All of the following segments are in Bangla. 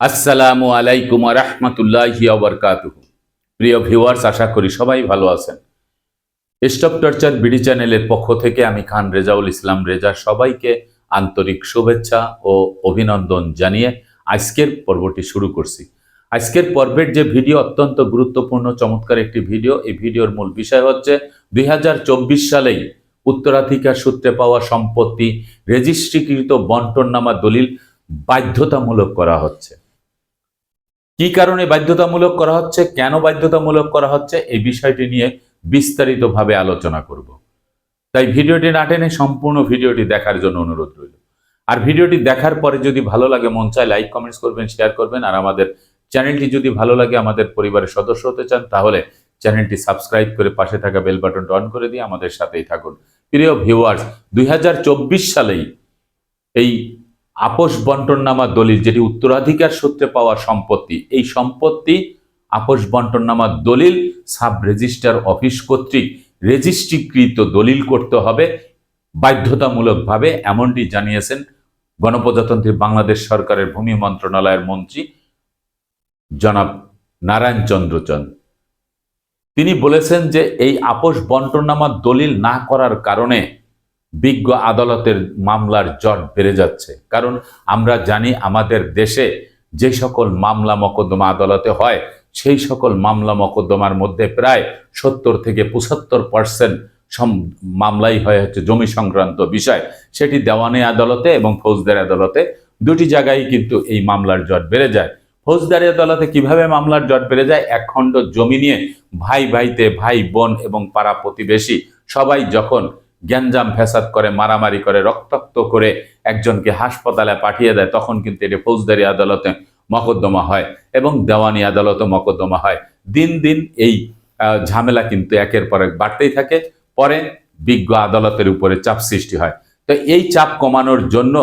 আসসালামু আলাইকুম রহমতুল্লাহি প্রিয় ভিউয়ার্স, আশা করি সবাই ভালো আছেন। স্টপ টর্চার বিডি চ্যানেলের পক্ষ থেকে আমি খান রেজাউল ইসলাম রেজা সবাইকে আন্তরিক শুভেচ্ছা ও অভিনন্দন জানিয়ে আজকের পর্বটি শুরু করছি। আজকের পর্বের যে ভিডিও অত্যন্ত গুরুত্বপূর্ণ, চমৎকার একটি ভিডিও। এই ভিডিওর মূল বিষয় হচ্ছে, দুই হাজার চব্বিশ সালেই উত্তরাধিকার সূত্রে পাওয়া সম্পত্তি রেজিস্ট্রিকৃত বন্টননামা দলিল বাধ্যতামূলক করা হচ্ছে। কি কারণে বাধ্যতামূলক করা হচ্ছে? কেন বাধ্যতামূলক করা হচ্ছে? এই বিষয়টি নিয়ে বিস্তারিতভাবে আলোচনা করব। তাই ভিডিওটি না টেনে সম্পূর্ণ ভিডিওটি দেখার জন্য অনুরোধ রইল। আর ভিডিওটি দেখার পরে যদি ভালো লাগে, মন চায় লাইক, কমেন্টস করবেন, শেয়ার করবেন। আর আমাদের চ্যানেলটি যদি ভালো লাগে, আমাদের পরিবারের সদস্য হতে চান, তাহলে চ্যানেলটি সাবস্ক্রাইব করে পাশে থাকা বেল বাটনটা অন করে দিয়ে আমাদের সাথেই থাকুন। প্রিয় ভিউয়ার্স, দুই হাজার চব্বিশ সালেই এই আপোষ বন্টননামা দলিল, যেটি উত্তরাধিকার সূত্রে পাওয়া সম্পত্তি, এই সম্পত্তি আপোষ বন্টননামা দলিল সাব রেজিস্ট্রার অফিস কর্তৃক রেজিস্ট্রিকৃত দলিল করতে হবে। বাধ্যতামূলকভাবে এমনটি জানিয়েছেন গণপ্রজাতন্ত্রী বাংলাদেশ সরকারের ভূমি মন্ত্রণালয়ের মন্ত্রী জনাব নারায়ণ চন্দ্রচন্দ। তিনি বলেছেন যে এই আপোষ বন্টননামা দলিল না করার কারণে বিজ্ঞ আদালতের মামলার জট বেড়ে যাচ্ছে। কারণ আমরা জানি আমাদের দেশে যে সকল মামলা মকদ্দমা আদালতে হয়, সেই সকল মামলা মকদ্দমার মধ্যে প্রায় সত্তর থেকে পঁচাত্তর পার্সেন্ট সম মামলাই হয় হচ্ছে জমি সংক্রান্ত বিষয়। সেটি দেওয়ানি আদালতে এবং ফৌজদারি আদালতে দুটি জায়গায় কিন্তু এই মামলার জট বেড়ে যায়। ফৌজদারি আদালতে কীভাবে মামলার জট বেড়ে যায়? এক খণ্ড জমি নিয়ে ভাই ভাইতে ভাই বোন এবং পাড়া প্রতিবেশী সবাই যখন গ্যাঞ্জাম ফ্যাসাদ করে, মারামারি করে, রক্তাক্ত করে একজনকে হাসপাতালে পাঠিয়ে দেয়, তখন কিন্তু এটি ফৌজদারি আদালতে মকদ্দমা হয় এবং দেওয়ানি আদালতে মকদ্দমা হয়। দিন দিন এই ঝামেলা কিন্তু একের পর এক বাড়তেই থাকে, পরে বিজ্ঞ আদালতের উপরে চাপ সৃষ্টি হয়। তো এই চাপ কমানোর জন্য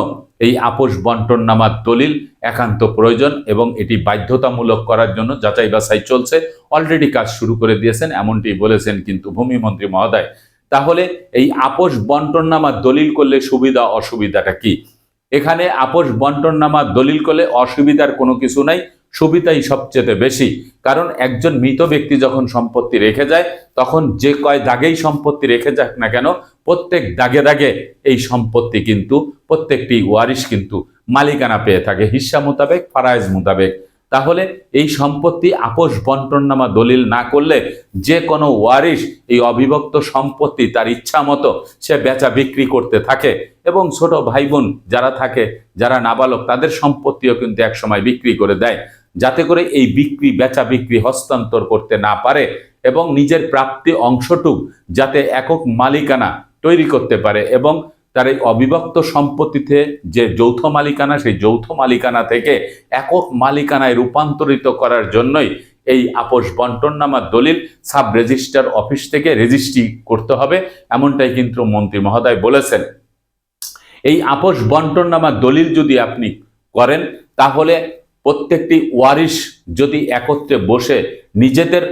এই আপোষ বন্টন নামার দলিল একান্ত প্রয়োজন এবং এটি বাধ্যতামূলক করার জন্য যাচাই বাছাই চলছে। অলরেডি কাজ শুরু করে দিয়েছেন, এমনটি বলেছেন কিন্তু ভূমিমন্ত্রী মহোদয়। তাহলে এই আপোষ বন্টননামা দলিল করলে সুবিধা, অসুবিধাটা কি? এখানে আপোষ বন্টননামা দলিল করলে অসুবিধার কোনো কিছু নাই, সুবিধাই সবচেয়ে বেশি। কারণ একজন মৃত ব্যক্তি যখন সম্পত্তি রেখে যায়, তখন যে কয় দাগেই সম্পত্তি রেখে যাক না কেন, প্রত্যেক দাগে দাগে এই সম্পত্তি কিন্তু, প্রত্যেকটি ওয়ারিশ কিন্তু মালিকানা পেয়ে থাকে। হিস্সা মোতাবেক, ফারাইজ মোতাবেক। তাহলে এই সম্পত্তি আপোষ বন্টননামা দলিল না করলে যে কোনো ওয়ারিশ এই অবিভক্ত সম্পত্তি তার ইচ্ছা মতো সে বেচা বিক্রি করতে থাকে। এবং ছোট ভাই বোন যারা থাকে, যারা নাবালক, তাদের সম্পত্তিও কিন্তু একসময় বিক্রি করে দেয়। যাতে করে এই বিক্রি, বেচা বিক্রি হস্তান্তর করতে না পারে এবং নিজের প্রাপ্তি অংশটুক যাতে একক মালিকানা তৈরি করতে পারে এবং তার এই অবিভক্ত সম্পত্তিতে যে যৌথ মালিকানা, সেই যৌথ মালিকানা থেকে একক মালিকানায় রূপান্তরিত করার জন্যই এই আপোষ বন্টননামা দলিল সাব রেজিস্ট্রার অফিস থেকে রেজিস্ট্রি করতে হবে, এমনটাই কিন্তু মন্ত্রী মহোদয় বলেছেন। এই আপোষ বন্টননামা দলিল যদি আপনি করেন, তাহলে প্রত্যেকটি ওয়ারিশ যদি একত্রে বসে নিজেদের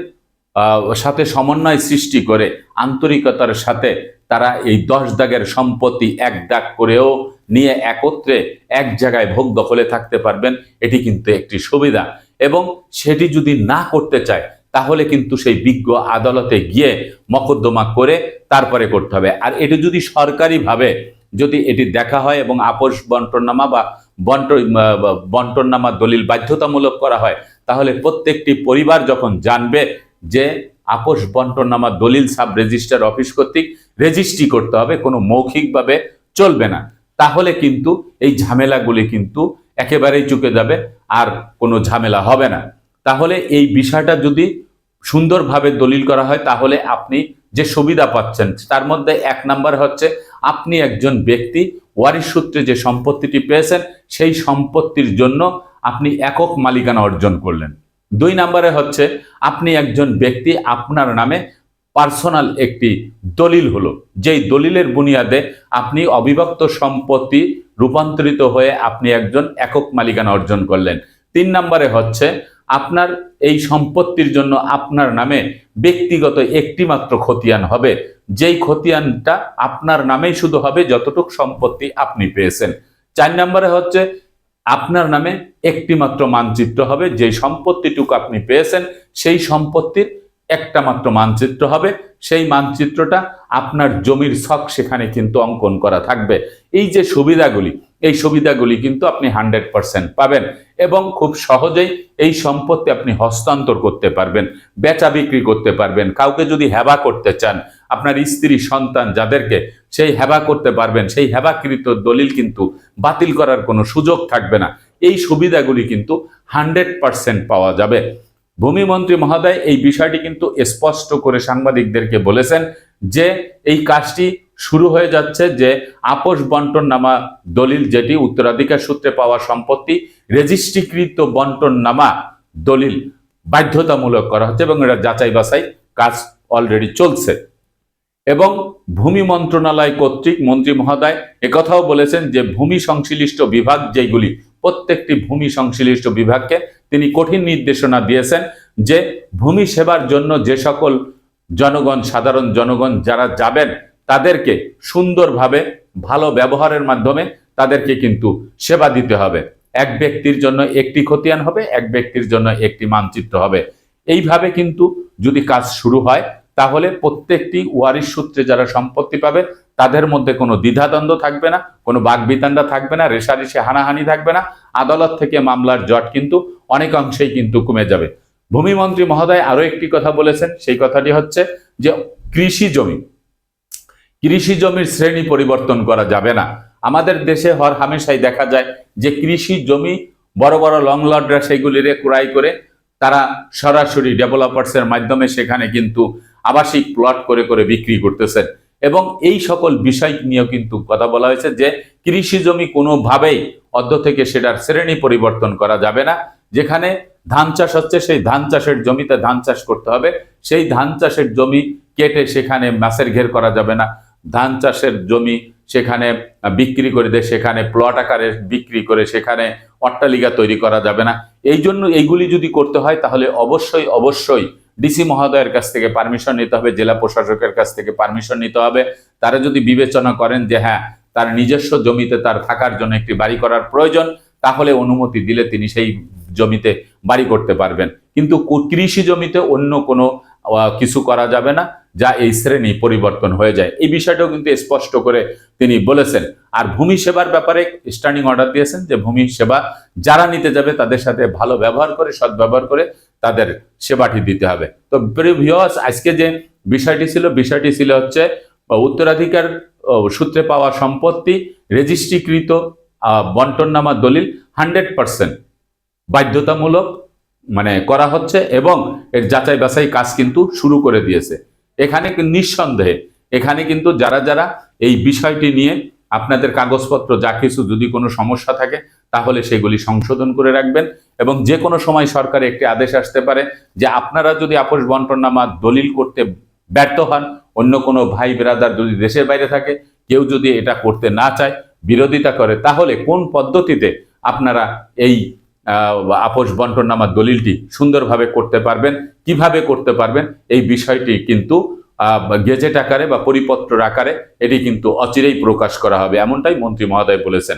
সাথে সমন্বয় সৃষ্টি করে, আন্তরিকতার সাথে তারা এই দশ দাগের সম্পত্তি এক দাগ করেও নিয়ে একত্রে এক জায়গায় ভোগ দখলে থাকতে পারবেন, এটি কিন্তু একটি সুবিধা। এবং সেটি যদি না করতে চায়, তাহলে কিন্তু সেই বিজ্ঞ আদালতে গিয়ে মকদ্দমা করে তারপরে করতে হবে। আর এটি যদি সরকারিভাবে যদি এটি দেখা হয় এবং আপোষ বন্টননামা বা বন্ট বন্টননামা দলিল বাধ্যতামূলক করা হয়, তাহলে প্রত্যেকটি পরিবার যখন জানবে যে আপোষ বন্টননামা দলিল সাব রেজিস্টার অফিস কর্তৃক রেজিস্ট্রি করতে হবে, কোনো মৌখিকভাবে চলবে না। তাহলে কিন্তু এই ঝামেলাগুলি কিন্তু একেবারেই চুকে যাবে আর কোনো ঝামেলা হবে না। তাহলে এই বিষয়টা যদি সুন্দরভাবে দলিল করা হয়, তাহলে আপনি যে সুবিধা পাচ্ছেন, তার মধ্যে এক নাম্বার হচ্ছে আপনি একজন ব্যক্তি, ওয়ারিশ সূত্রে যে সম্পত্তিটি পেয়েছেন, সেই সম্পত্তির জন্য আপনি একক মালিকানা অর্জন করলেন। দুই নম্বরে হচ্ছে আপনি একজন ব্যক্তি, আপনার নামে পার্সোনাল একটি দলিল হলো। যেই দলিলের বুনিয়াদে আপনি অবিভক্ত সম্পত্তি রূপান্তরিত হয়ে আপনি একজন একক মালিকানা অর্জন করলেন। তিন নম্বরে হচ্ছে, আপনার এই সম্পত্তির জন্য আপনার নামে ব্যক্তিগত একটি মাত্র খতিয়ান হবে। যেই খতিয়ানটা আপনার নামেই শুধু হবে যতটুক সম্পত্তি আপনি পেয়েছেন। চার নম্বরে হচ্ছে, আপনার নামে একটি মাত্র মানচিত্র হবে। যে সম্পত্তিটুকু আপনি পেয়েছেন, সেই সম্পত্তির একটা মাত্র মানচিত্র হবে। সেই মানচিত্রটা আপনার জমির ছক সেখানে কিন্তু অঙ্কন করা থাকবে। এই যে সুবিধাগুলি, এই সুবিধাগুলি কিন্তু আপনি হান্ড্রেড পারসেন্ট পাবেন এবং খুব সহজেই এই সম্পত্তি আপনি হস্তান্তর করতে পারবেন, বেচা বিক্রি করতে পারবেন, কাউকে যদি হেবা করতে চান, আপনার স্ত্রী, সন্তান যাদেরকে সেই হেবা করতে পারবেন, সেই হেবাকৃত দলিল কিন্তু বাতিল করার কোনো সুযোগ থাকবে না। এই সুবিধাগুলি কিন্তু হান্ড্রেড পাওয়া যাবে। ভূমিমন্ত্রী মহোদয় এই বিষয়টি কিন্তু স্পষ্ট করে সাংবাদিকদেরকে বলেছেন যে এই কাজটি শুরু হয়ে যাচ্ছে যে আপোষ বন্টন নামা দলিল যেটি উত্তরাধিকার সূত্রে পাওয়া সম্পত্তি রেজিস্ট্রিকৃত বন্টন নামা দলিল বাধ্যতামূলক করা হচ্ছে এবং এটা যাচাই বাছাই কাজ অলরেডি চলছে। এবং ভূমি মন্ত্রণালয় কর্তৃক মন্ত্রী মহোদয় একথাও বলেছেন যে ভূমি সংশ্লিষ্ট বিভাগ যেগুলি প্রত্যেকটি ভূমি সংশ্লিষ্ট বিভাগকে তিনি কঠিন নির্দেশনা দিয়েছেন যে ভূমি সেবার জন্য যে সকল জনগণ, সাধারণ জনগণ যারা যাবেন, তাদেরকে সুন্দরভাবে, ভালো ব্যবহারের মাধ্যমে তাদেরকে কিন্তু সেবা দিতে হবে। এক ব্যক্তির জন্য একটি খতিয়ান হবে, এক ব্যক্তির জন্য একটি মানচিত্র হবে। এইভাবে কিন্তু যদি কাজ শুরু হয় তাহলে প্রত্যেকটি ওয়ারিশ সূত্রে যারা সম্পত্তি পাবে, তাদের মধ্যে কোনো দ্বিধাদ্বন্দ্ব থাকবে না, কোনো বাগবিতান্ডা থাকবে না, রেশারেশি হানাহানি থাকবে না, আদালত থেকে মামলার জট কিন্তু অনেকাংশেই কিন্তু কমে যাবে। ভূমিমন্ত্রী মহোদয় আরও একটি কথা বলেছেন, সেই কথাটি হচ্ছে যে কৃষি জমি, কৃষি জমির শ্রেণি পরিবর্তন করা যাবে না। আমাদের দেশে হর হামেশাই দেখা যায় যে কৃষি জমি বড় বড় লং লর্ডরা সেগুলিরে ক্রয় করে তারা সরাসরি ডেভেলপার্সের মাধ্যমে সেখানে কিন্তু আবাসিক প্লট করে করে বিক্রি করতেছেন। এবং এই সকল বিষয় নিয়েও কিন্তু কথা বলা হয়েছে যে, কৃষি জমি কোনোভাবেই অর্ধ থেকে সেটার শ্রেণি পরিবর্তন করা যাবে না। যেখানে ধান চাষ হচ্ছে, সেই ধান চাষের জমিতে ধান চাষ করতে হবে। সেই ধান চাষের জমি কেটে সেখানে মাছের ঘের করা যাবে না। ধান চাষের জমি সেখানে বিক্রি করে দেয় সেখানে প্লট আকারে বিক্রি করে সেখানে অট্টালিকা তৈরি করা যাবে না। এই জন্য এইগুলি যদি করতে হয়, তাহলে অবশ্যই অবশ্যই ডিসি মহোদয়ের কাছ থেকে পারমিশন নিতে হবে, জেলা প্রশাসকের কাছ থেকে পারমিশন নিতে হবে। তারা যদি বিবেচনা করেন যে হ্যাঁ তার নিজস্ব জমিতে তার থাকার জন্য একটি বাড়ি করার প্রয়োজন, তাহলে অনুমতি দিলে তিনি সেই জমিতে বাড়ি করতে পারবেন। কিন্তু কৃষি জমিতে অন্য কোনো কিছু করা যাবে না, যা এই শ্রেণি পরিবর্তন হয়ে যায়। এই বিষয়টাও কিন্তু স্পষ্ট করে তিনি বলেছেন। আর ভূমি সেবার ব্যাপারে স্ট্যান্ডিং অর্ডার দিয়েছেন যে ভূমি সেবা যারা নিতে যাবে তাদের সাথে ভালো ব্যবহার করে, সদ্ব্যবহার করে তাদের সেবাটি দিতে হবে। তো ভিওয়ার্স আজকে যে বিষয়টি ছিল বিষয়টি ছিল হচ্ছে উত্তরাধিকার সূত্রে পাওয়া সম্পত্তি রেজিস্ট্রিকৃত বন্টননামা দলিল হান্ড্রেড পার্সেন্ট বাধ্যতামূলক মানে করা হচ্ছে এবং এর যাচাই বাছাই কাজ কিন্তু শুরু করে দিয়েছে। এখানে নিঃসন্দেহে, এখানে কিন্তু যারা যারা এই বিষয়টি নিয়ে আপনাদের কাগজপত্র যা কিছু যদি কোনো সমস্যা থাকে তাহলে সেগুলি সংশোধন করে রাখবেন এবং যে কোনো সময় সরকারে একটি আদেশ আসতে পারে যে আপনারা যদি আপোষ বন্টননামা দলিল করতে ব্যর্থ হন, অন্য কোনো ভাই ব্রাদার যদি দেশের বাইরে থাকে, কেউ যদি এটা করতে না চায়, বিরোধিতা করে, তাহলে কোন পদ্ধতিতে আপনারা এই আপোষ বন্টননামা দলিলটি সুন্দরভাবে করতে পারবেন, কীভাবে করতে পারবেন, এই বিষয়টি কিন্তু গেজেট আকারে বা পরিপত্র আকারে এটি কিন্তু অচিরেই প্রকাশ করা হবে, এমনটাই মন্ত্রী মহোদয় বলেছেন।